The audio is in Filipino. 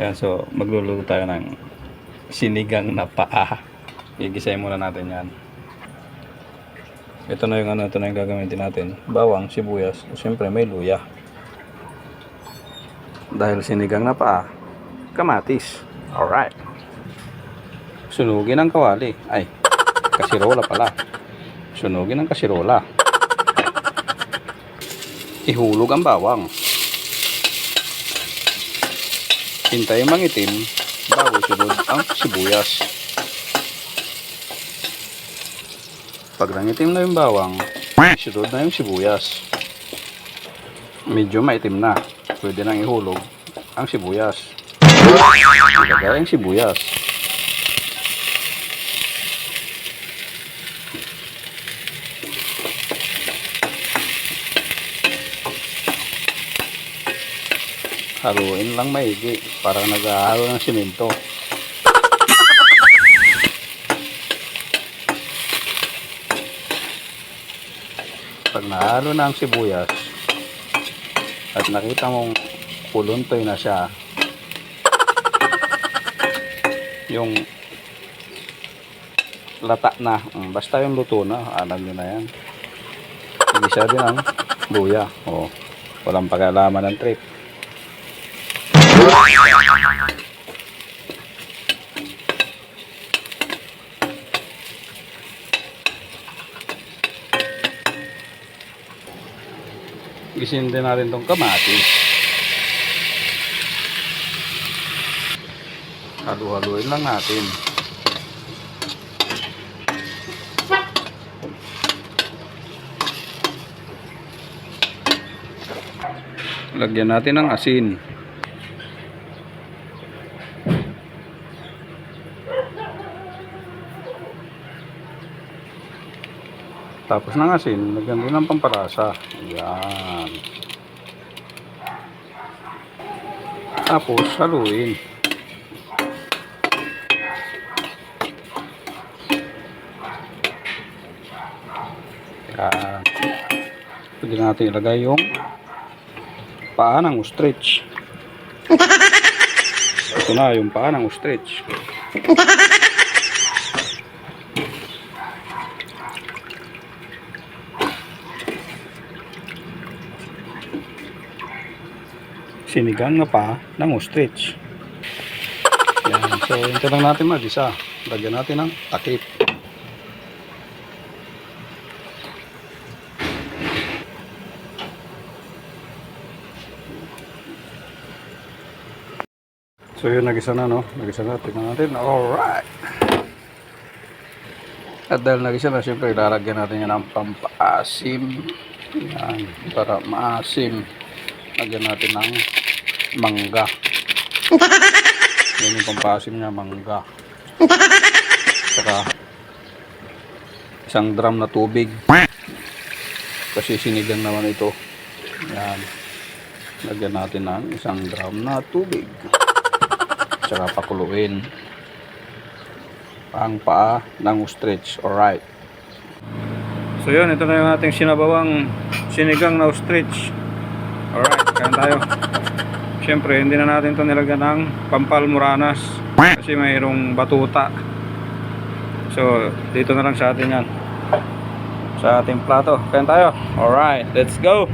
Ayan, so magluluto tayo ng sinigang na paa. Gigisayin muna natin yan. Ito na yung ano, ito na yung gagamitin natin. Bawang, sibuyas, siyempre may luya. Dahil sinigang na paa, kamatis. Alright. Sunugin ang kawali. Ay, kasirola pala. Sunugin ang kasirola. Ihulog ang bawang. Hintayin mangitim bago sunod ang sibuyas. Pag nangitim na yung bawang, sunod na yung sibuyas. Medyo maitim na. Pwede nang ihulog ang sibuyas. Ilagay ang sibuyas. Haluin lang maigi. Para naghahalo ng simento. Pag nahalo na ang sibuyas at nakita mong kuluntoy na siya yung lata na mm, basta yung luto na alam nyo na yan. Isa din ang luya. O walang pag-alaman ng trip Gisin din natin tong kamatis. Halu-haluin lang natin. Lagyan natin ng asin. Tapos ng asin, lagyan din ng pampalasa. Yan. Tapos, haluin. Yan. Pwede natin ilagay yung paa ng ostrich. Ito na yung paa ng ostrich. sinigang na pa ng ostrich. Yan. So, ito lang natin mag-isa. Lagyan natin ng takip. So, yun, nag-isa na, no? Nag-isa na. Tingnan natin. Alright. At dahil nag-isa na, siyempre, ilalagyan natin yan ng pampaasim. Yan. Para maasim. Lagyan natin ng mangga. Yan yung pampasim niya, mangga. Saka isang drum na tubig. Kasi sinigang naman ito. Yan. Lagyan natin ng isang drum na tubig. Saka pakuluin. Ang paa ng ostrich. Alright. So yun, ito na yung ating sinabawang sinigang na ostrich. Kain tayo. Siyempre, hindi na natin ito nilagyan ng pampalmuranas kasi mayroong batuta. So, dito na lang sa atin yan. Sa ating plato. Kain tayo. Alright, let's go!